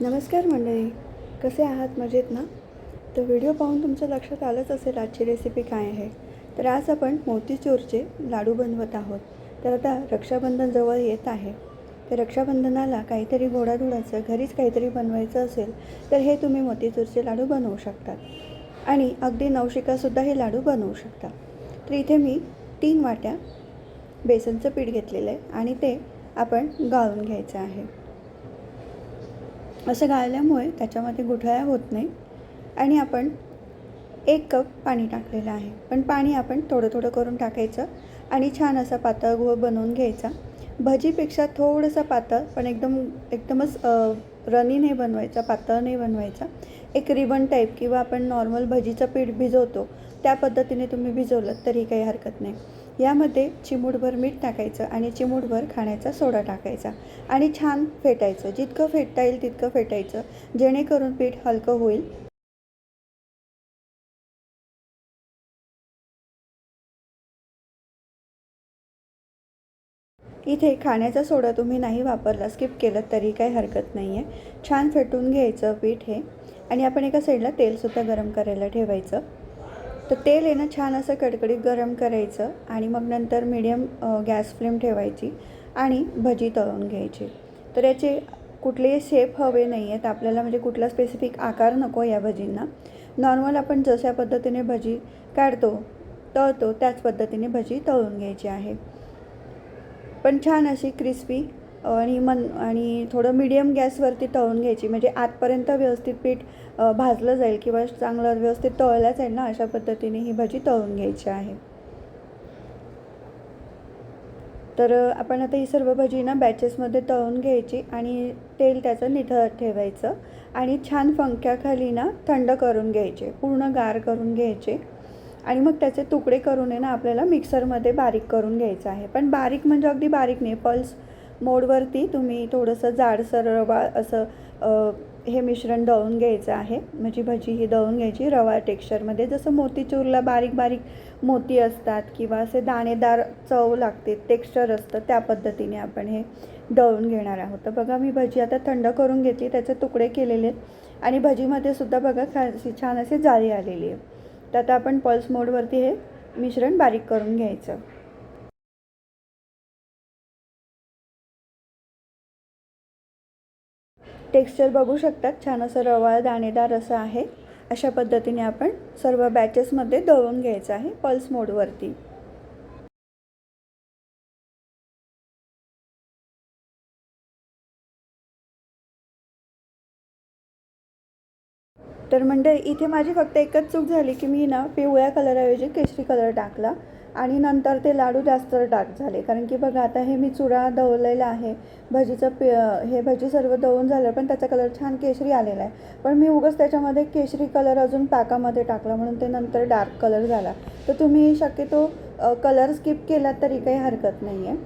नमस्कार मंडळी. कसे आहात? मजेत ना? तर व्हिडिओ पाहून तुमच्या लक्षात आलंच असेल आजची रेसिपी काय आहे. तर आज आपण मोतीचूरचे लाडू बनवत आहोत. तर आता रक्षाबंधन जवळ येत आहे. तर रक्षाबंधनाला काहीतरी गोडाधोडाचं घरीच काहीतरी बनवायचं असेल तर हे तुम्ही मोतीचूरचे लाडू बनवू शकतात. आणि अगदी नवशिकासुद्धा हे लाडू बनवू शकता. तर इथे मी तीन वाट्या बेसनचं पीठ घेतलेलं आहे आणि ते आपण गाळून घ्यायचं आहे. असं गाळल्यामुळे त्याच्यामध्ये गुठळ्या होत नाही आणि आपण एक कप पाणी टाकलेलं आहे. पण पाणी आपण थोडं थोडं करून टाकायचं आणि छान असा पातळ गुळ बनवून घ्यायचा. भजीपेक्षा थोडंसं पातळ पण एकदम एकदमच रनी नाही बनवायचा पातळ नाही बनवायचा. एक रिबन टाईप किंवा आपण नॉर्मल भजीचं पीठ भिजवतो त्या पद्धतीने तुम्ही भिजवलं तरी काही हरकत नाही. यामध्ये चिमूटभर मीठ टाकायचं आणि चिमूटभर खाण्याचा सोडा टाकायचा आणि छान फेटायचं. जितकं फेटता येईल तितकं फेटायचं. जेणेकरून पीठ हलकं होईल. इथे खाण्याचा सोडा तुम्ही नाही वापरला. स्किप केलं तरी काही हरकत नाही आहे छान फेटून घ्यायचं पीठ हे. आणि आपण एका साईडला तेलसुद्धा गरम करायला ठेवायचं. तर तेल आहे ना छान असं कडकडीत गरम करायचं आणि मग नंतर मिडियम गॅस फ्लेम ठेवायची आणि भजी तळून घ्यायची. तर याचे कुठलेही शेप हवे नाही आहेत आपल्याला म्हणजे कुठला स्पेसिफिक आकार नको या भजींना. नॉर्मल आपण जशा पद्धतीने भजी काढतो तळतो त्याच पद्धतीने भजी तळून घ्यायची आहे. पण छान अशी क्रिस्पी आणि मन आणि थोडं मिडियम गॅसवरती तळून घ्यायची. म्हणजे आतपर्यंत व्यवस्थित पीठ भाजलं जाईल किंवा चांगलं व्यवस्थित तळलं जाईल ना अशा पद्धतीने ही भाजी तळून घ्यायची आहे. तर आपण आता ही सर्व भाजी ना बॅचेसमध्ये तळून घ्यायची आणि तेल त्याचं निथळत ठेवायचं आणि छान पंख्याखाली ना थंड करून घ्यायचे पूर्ण गार करून घ्यायचे. आणि मग त्याचे तुकडे करून आहे ना आपल्याला मिक्सरमध्ये बारीक करून घ्यायचं आहे. पण बारीक म्हणजे अगदी बारीक नाही पल्स मोडवरती तुम्ही थोडंसं जाडसर रवा असं हे मिश्रण दळून घ्यायचं आहे. म्हणजे भजी ही दळून घ्यायची रवा टेक्स्चरमध्ये जसं मोतीचूरला बारीक बारीक मोती असतात किंवा असे दाणेदार चव लागते टेक्स्चर असतं त्या पद्धतीने आपण हे दळून घेणार आहोत. तर बघा मी भजी आता थंड करून घेतली त्याचे तुकडे केलेले आहेत. आणि भजीमध्ये सुद्धा बघा खा छान अशी जाळी आलेली आहे. तर आता आपण पल्स मोडवरती हे मिश्रण बारीक करून घ्यायचं. टेक्स्चर बघू शकतात. छान असं रवाळ दाणेदार असं आहे. अशा पद्धतीने आपण सर्व बॅचेसमध्ये दळून घ्यायचं आहे पल्स मोडवरती तर म्हणजे इथे माझी फक्त एकच चूक झाली की मी ना पिवळ्या कलरऐवजी केशरी कलर टाकला. आणि नंतर ते लाडू जास्त डार्क झाले. कारण की बघा आता हे मी चुरा दवलेला आहे. भजीचं पि हे भजी सर्व दळून झालं पण त्याचा कलर छान केशरी आलेला आहे. पण मी उगाच त्याच्यामध्ये केशरी कलर अजून पाकामध्ये टाकला म्हणून ते नंतर डार्क कलर झाला. तर तुम्ही शक्यतो कलर स्किप केला तरी काही हरकत नाही आहे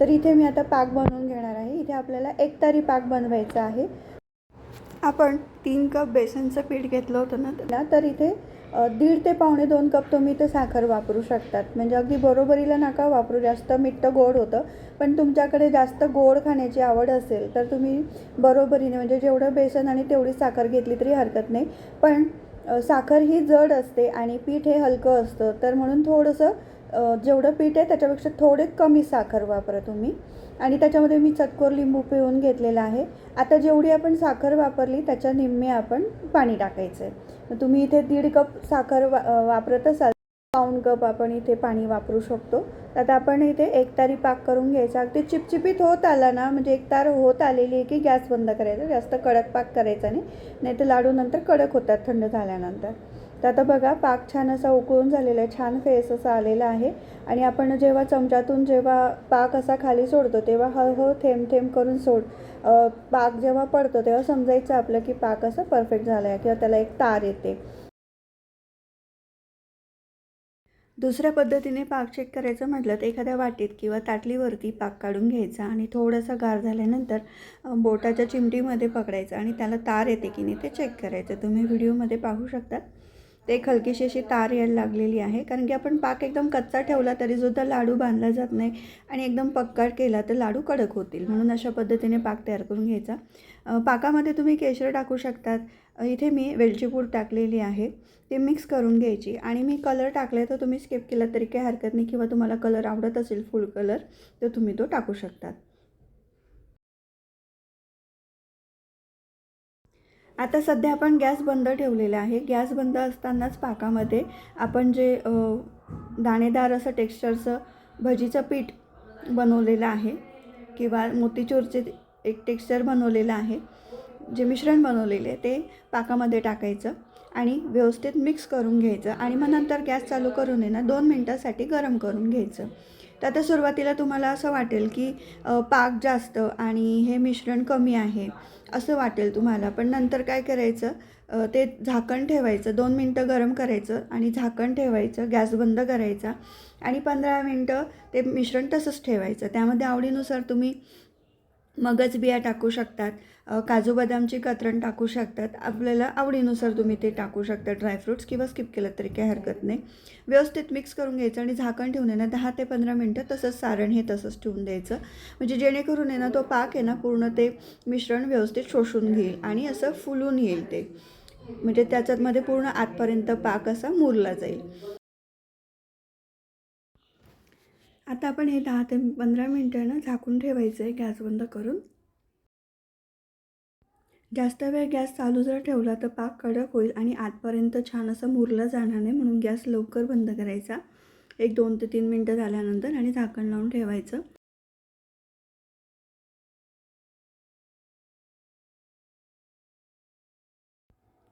तर इथे मी आता पाक बनवून घेणार आहे. इथे आपल्याला एक तारी पाक बनवायचा आहे. आपण तीन कप बेसनचं पीठ घेतलं होतं ना ना तर इथे दीड ते पावणे दोन कप तुम्ही इथे साखर वापरू शकतात. म्हणजे अगदी बरोबरीला नका वापरू जास्त मीठ गोड होतं. पण तुमच्याकडे जास्त गोड खाण्याची आवड असेल तर तुम्ही बरोबरीने म्हणजे जेवढं बेसन आणि तेवढी साखर घेतली तरी हरकत नाही. पण साखर ही जड असते आणि पीठ हे हलकं असतं. तर म्हणून थोडंसं जेवढं पीठ आहे त्याच्यापेक्षा थोडे कमी साखर वापरा तुम्ही. आणि त्याच्यामध्ये मी चतकोर लिंबू पिळून घेतलेला आहे. आता जेवढी आपण साखर वापरली त्याच्या निम्मे आपण पाणी टाकायचं आहे. मग तुम्ही इथे दीड कप साखर वा वापरत असाल पाऊण कप आपण इथे पाणी वापरू शकतो. आता आपण इथे एक तारी पाक करून घ्यायचा. अगदी चिपचिपीत होत आला ना म्हणजे एक तार होत आलेली आहे की गॅस बंद करायचा जास्त कडक पाक करायचा नाही. नाही तर लाडू नंतर कडक होतात थंड झाल्यानंतर. तर आता बघा पाक छान असा उकळून झालेला आहे छान फेस असा आलेला आहे. आणि आपण जेव्हा चमच्यातून जेव्हा पाक असा खाली सोडतो तेव्हा हळूहळू थेंब थेंब करून सोड. पाक जेव्हा पडतो तेव्हा समजायचं आपलं की पाक असं परफेक्ट झाला आहे किंवा त्याला एक तार येते. दुसऱ्या पद्धतीने पाक चेक करायचं म्हटलं तर एखाद्या वाटीत किंवा ताटलीवरती पाक काढून घ्यायचा आणि थोडासा गार झाल्यानंतर बोटाच्या चिमटीमध्ये पकडायचं आणि त्याला तार येते की नाही ते चेक करायचं. तुम्ही व्हिडिओमध्ये पाहू शकता. ते एक हलकीशी अशी तार यायला लागलेली आहे. कारण की आपण पाक एकदम कच्चा ठेवला तरीसुद्धा लाडू बांधला जात नाही आणि एकदम पक्का केला तर लाडू कडक होतील. म्हणून अशा पद्धतीने पाक तयार करून घ्यायचा. पाकामध्ये तुम्ही केशर टाकू शकतात. इथे मी वेलची पूड टाकलेली आहे. ते मिक्स करून घ्यायची. आणि मी कलर टाकले तर तुम्ही स्किप केला तरी काही हरकत नाही किंवा तुम्हाला कलर आवडत असेल फुल कलर तर तुम्ही तो टाकू शकतात. आता सध्या आपण गॅस बंद ठेवलेला आहे. गॅस बंद असतानाच पाकामध्ये आपण जे दाणेदार असं टेक्स्चरचं भजीचं पीठ बनवलेलं आहे किंवा मोतीचूरचे एक टेक्स्चर बनवलेलं आहे जे मिश्रण बनवलेले ते पाकामध्ये टाकायचं आणि व्यवस्थित मिक्स करून घ्यायचं आणि मग नंतर गॅस चालू करून आहे ना दोन मिनटासाठी गरम करून घ्यायचं. तर आता सुरुवातीला तुम्हाला असं वाटेल की पाक जास्त आणि हे मिश्रण कमी आहे असं वाटेल तुम्हाला. पण नंतर काय करायचं ते झाकण ठेवायचं दोन मिनटं गरम करायचं आणि झाकण ठेवायचं गॅस बंद करायचा आणि पंधरा मिनटं ते मिश्रण तसंच ठेवायचं. त्यामध्ये आवडीनुसार तुम्ही मगज बिया टाकू शकतात काजू बदामची कतरण टाकू शकतात. आपल्याला आवडीनुसार तुम्ही ते टाकू शकता. ड्रायफ्रूट्स किंवा स्किप केलं तरी काही हरकत नाही. व्यवस्थित मिक्स करून घ्यायचं आणि झाकण ठेवून आहे ना दहा ते पंधरा मिनटं तसंच सारण हे तसंच ठेवून द्यायचं. म्हणजे जेणेकरून आहे ना तो पाक आहे ना पूर्ण ते मिश्रण व्यवस्थित शोषून घेईल आणि असं फुलून येईल ते. म्हणजे त्याच्यामध्ये पूर्ण आतपर्यंत पाक असा मुरला जाईल. आता आपण हे दहा ते पंधरा मिनटं ना झाकून ठेवायचं आहे गॅस बंद करून. जास्त वेळ गॅस चालू जर ठेवला तर पाक कडक होईल आणि आतपर्यंत छान असं मुरलं जाणार नाही म्हणून गॅस लवकर बंद करायचा. एक दोन ते तीन मिनटं झाल्यानंतर आणि झाकण लावून ठेवायचं.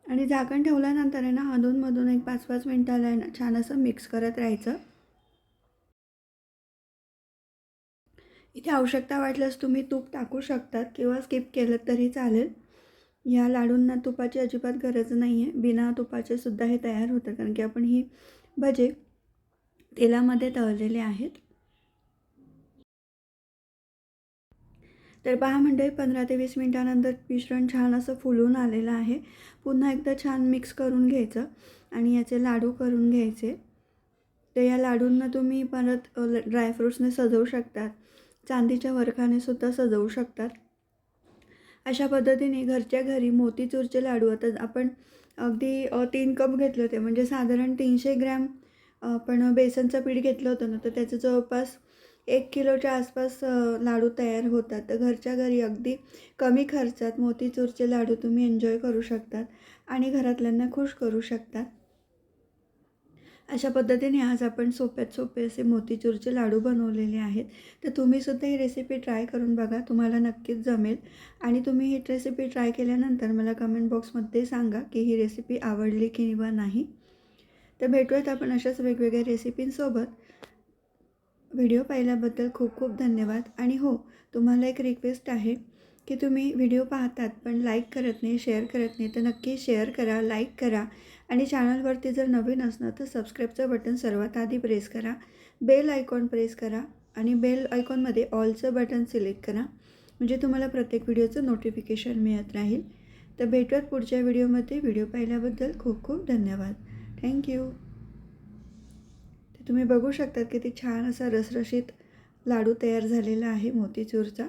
आणि झाकण ठेवल्यानंतर आहे ना अधूनमधून एक पाच पाच मिनटाला आहे ना छान असं मिक्स करत राहायचं. इथे आवश्यकता वाटल्यास तुम्ही तूप टाकू शकतात किंवा स्किप केलं तरी चालेल. या लाडूंना तुपाची अजिबात गरज नाही आहे बिना तुपाचे सुद्धा हे तयार होतं कारण की आपण ही भजे तेलामध्ये तळलेले आहेत. तर पहा म्हणजे पंधरा ते वीस मिनटानंतर मिश्रण छान असं फुलून आलेलं आहे. पुन्हा एकदा छान मिक्स करून घ्यायचं आणि याचे लाडू करून घ्यायचे. तर या लाडूंना तुम्ही परत ड्रायफ्रूट्सने सजवू शकतात. चांदीच्या वरखाने सुद्धा सजवू शकतात. अशा पद्धतीने घरच्या घरी मोतीचूरचे लाडू आता आपण अगदी तीन कप घेतले होते. म्हणजे साधारण तीनशे ग्रॅम आपण बेसनचं पीठ घेतलं होतं ना तर त्याचं जवळपास एक किलोच्या आसपास लाडू तयार होतात. तर घरच्या घरी अगदी कमी खर्चात मोतीचूरचे लाडू तुम्ही एन्जॉय करू शकतात आणि घरातल्यांना खुश करू शकतात. अशा पद्धतीने आज आपण सोप्यात सोपे असे मोतीचूरचे लाडू बनवलेले आहेत. तर तुम्हीसुद्धा ही रेसिपी ट्राय करून बघा तुम्हाला नक्कीच जमेल. आणि तुम्ही ही रेसिपी ट्राय केल्यानंतर मला कमेंट बॉक्समध्ये सांगा की ही रेसिपी आवडली की किंवा नाही. तर भेटूयात आपण अशाच वेगवेगळ्या रेसिपींसोबत व्हिडिओ पाहिल्याबद्दल खूप खूप धन्यवाद. आणि हो तुम्हाला एक रिक्वेस्ट आहे की तुम्ही व्हिडिओ पाहतात पण लाईक करत नाही शेअर करत नाही तर नक्की शेअर करा लाईक करा. आणि चॅनलवरती जर नवीन असणार तर सबस्क्राईबचं बटन सर्वात आधी प्रेस करा बेल आयकॉन प्रेस करा आणि बेल आयकॉनमध्ये ऑलचं बटन सिलेक्ट करा म्हणजे तुम्हाला प्रत्येक व्हिडिओचं नोटिफिकेशन मिळत राहील. तर भेटूयात पुढच्या व्हिडिओमध्ये. व्हिडिओ पाहिल्याबद्दल खूप खूप धन्यवाद. थँक्यू तर तुम्ही बघू शकतात किती छान असा रसरशीत लाडू तयार झालेला आहे मोतीचूरचा.